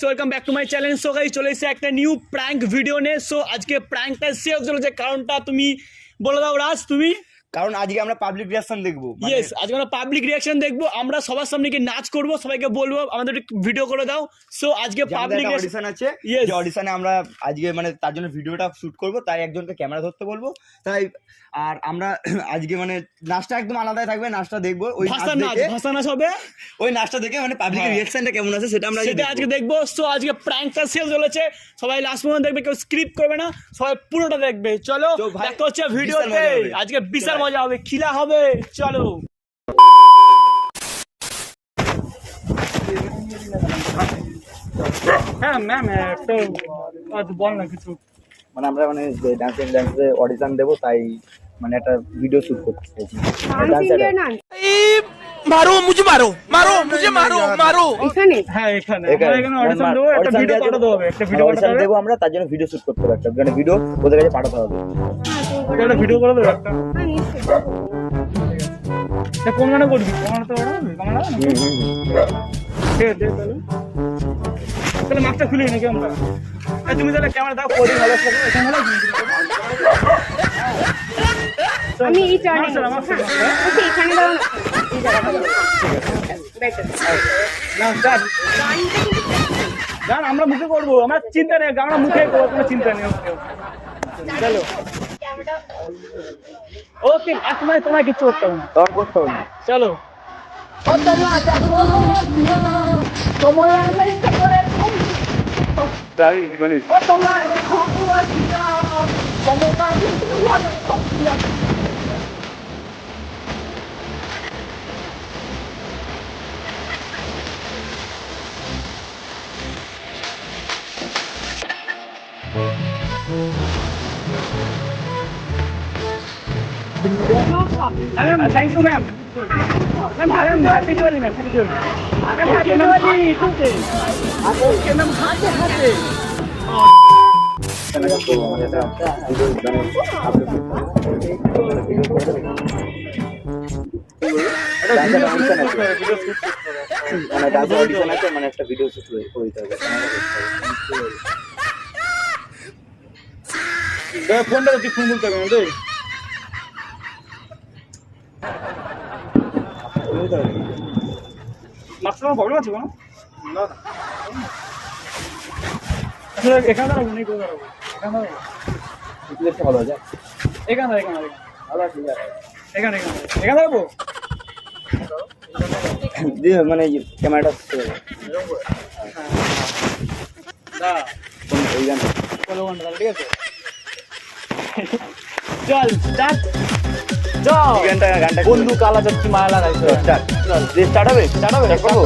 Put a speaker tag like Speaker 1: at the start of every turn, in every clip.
Speaker 1: Welcome back to my channel so guys চলে এসেছে একটা নিউ প্র্যাঙ্ক ভিডিও নিয়ে সো আজকে প্র্যাঙ্কটা শেষ হলো যে কারণটা তুমি বলে দাও রাজ তুমি
Speaker 2: কারণ আজকে আমরা পাবলিক রিয়াকশন দেখব মানে
Speaker 1: ইয়েস আজকে আমরা পাবলিক রিয়াকশন দেখব আমরা সবার সামনে গিয়ে নাচ করব সবাইকে বলব আমাদের ভিডিও করে দাও। সো আজকে পাবলিক
Speaker 2: অডিশন আছে. যে অডিশনে আমরা আজকে মানে তার জন্য ভিডিওটা শুট করব তাই একজনকে ক্যামেরা ধরতে বলব। তাই আর আমরা আজকে মানে নাচটা একদম আলাদাই থাকবে নাচটা দেখব ওই
Speaker 1: ভাষা নাচ ভাষা নাচ হবে।
Speaker 2: ওই নাচটা দেখে মানে পাবলিক
Speaker 1: হ্যাঁ।
Speaker 2: রিয়াকশনটা কেমন আছে সেটা আমরা
Speaker 1: সেটা আজকে দেখব। সো আজকে প্র্যাঙ্কটা শেষ চলেছে। সবাই লাস্ট পর্যন্ত দেখবে কেউ স্ক্রিপ্ট করবে না। সবাই পুরোটা দেখবে। চলো দেখা হচ্ছে ভিডিওতে আজকে বিশাল। মজা হবে খিলা হবে। চলো। হ্যাঁ ম্যাম একটা বল না কিছু।
Speaker 2: মানে আমরা মানে ডান্স ডান্সে অডিশন দেবো তাই মানে একটা ভিডিও শুট করতে চাইছি।
Speaker 3: মারো মুঝে মারো। মারো মুঝে মারো মারো।
Speaker 4: এখানে?
Speaker 1: হ্যাঁ এখানে। এখানে। অডিশন দেবো একটা ভিডিও একটা ভিডিও অডিশন
Speaker 2: দেবো আমরা তার জন্য ভিডিও শুট করতে হবে মানে ভিডিও ওদের কাছে পাঠাতে হবে।
Speaker 1: আচ্ছা, একটা ভিডিও করে দেবো একটা।
Speaker 4: হ্যাঁ,
Speaker 1: কোন গানে করবি? তো তাহলে। তাহলে মাছটা খুলি নাকি আমরা? তুমি তাহলে ক্যামেরা দাও কোডিং হলো এখানে
Speaker 4: আমি এই টার্নে হ্যাঁ আচ্ছা, এখানে দাও।
Speaker 1: গান আমরা মুখে করব। আমরা চিন্তা নেই আমরা মুখে করব কোনো চিন্তা নেই চলো। ওকে এক সময় তোমায় কিছু করতে হবে না।
Speaker 2: তোমার করতে হবে না।
Speaker 1: চলো। Ma'am thank you ma'am ma'am ma'am happy Diwali ma'am ma'am হাতে হাতে
Speaker 2: মানে করতে একটা ভিডিও শুট করে দিতে হবে
Speaker 1: ফোনটা তুই ফোন বলতে হবে রে মাস্টার প্রবলেম আছে কোনো? না। আসলে এখানে দাঁড়াবো নেই করে দাঁড়াবো। এখানে দাঁড়াবো।
Speaker 2: ভালো আছে।
Speaker 1: এখানে দাঁড়াবো, এখানে।
Speaker 2: ভালো আছে
Speaker 1: এখানে এখানে। এখানে দাঁড়াবো?
Speaker 2: দিয়ে মানে ক্যামেরাটা
Speaker 1: না
Speaker 2: ওই গান
Speaker 1: ঠিক আছে? চল স্টার্ট চল।
Speaker 2: গানটা গানটা।
Speaker 1: বন্ধু কালা চাচ্ছি মায়া লাগাইছে।
Speaker 2: স্টার্ট চল যে স্টার্ট হবে
Speaker 1: স্টার্ট হবে
Speaker 2: Start করব?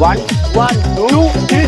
Speaker 2: One
Speaker 1: one two three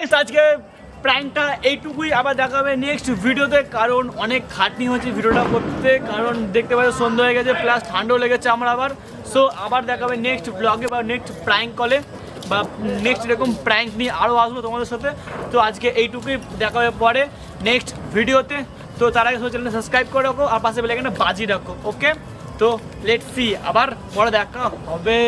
Speaker 1: guys আজকে প্র্যাঙ্কটা এইটুকুই আবার দেখা হবে নেক্সট ভিডিওতে কারণ অনেক খাটনি হচ্ছে ভিডিওটা করতে, কারণ দেখতে পাচ্ছি সন্ধ্যা হয়ে গেছে প্লাস ঠান্ডাও লেগেছে আমার আবার। সো আবার দেখা হবে নেক্সট ব্লগে বা নেক্সট প্র্যাঙ্ক কলে বা নেক্সট এরকম প্র্যাঙ্ক নিয়ে আরও আসব তোমাদের সাথে। তো আজকে এইটুকুই দেখা হবে পরে নেক্সট ভিডিওতে তো তার আগে চ্যানেলটা সাবস্ক্রাইব করে রাখো, আর পাশে বেলাইকানটা বাজি রাখো ওকে তো লেট সি আবার পরে দেখা হবে।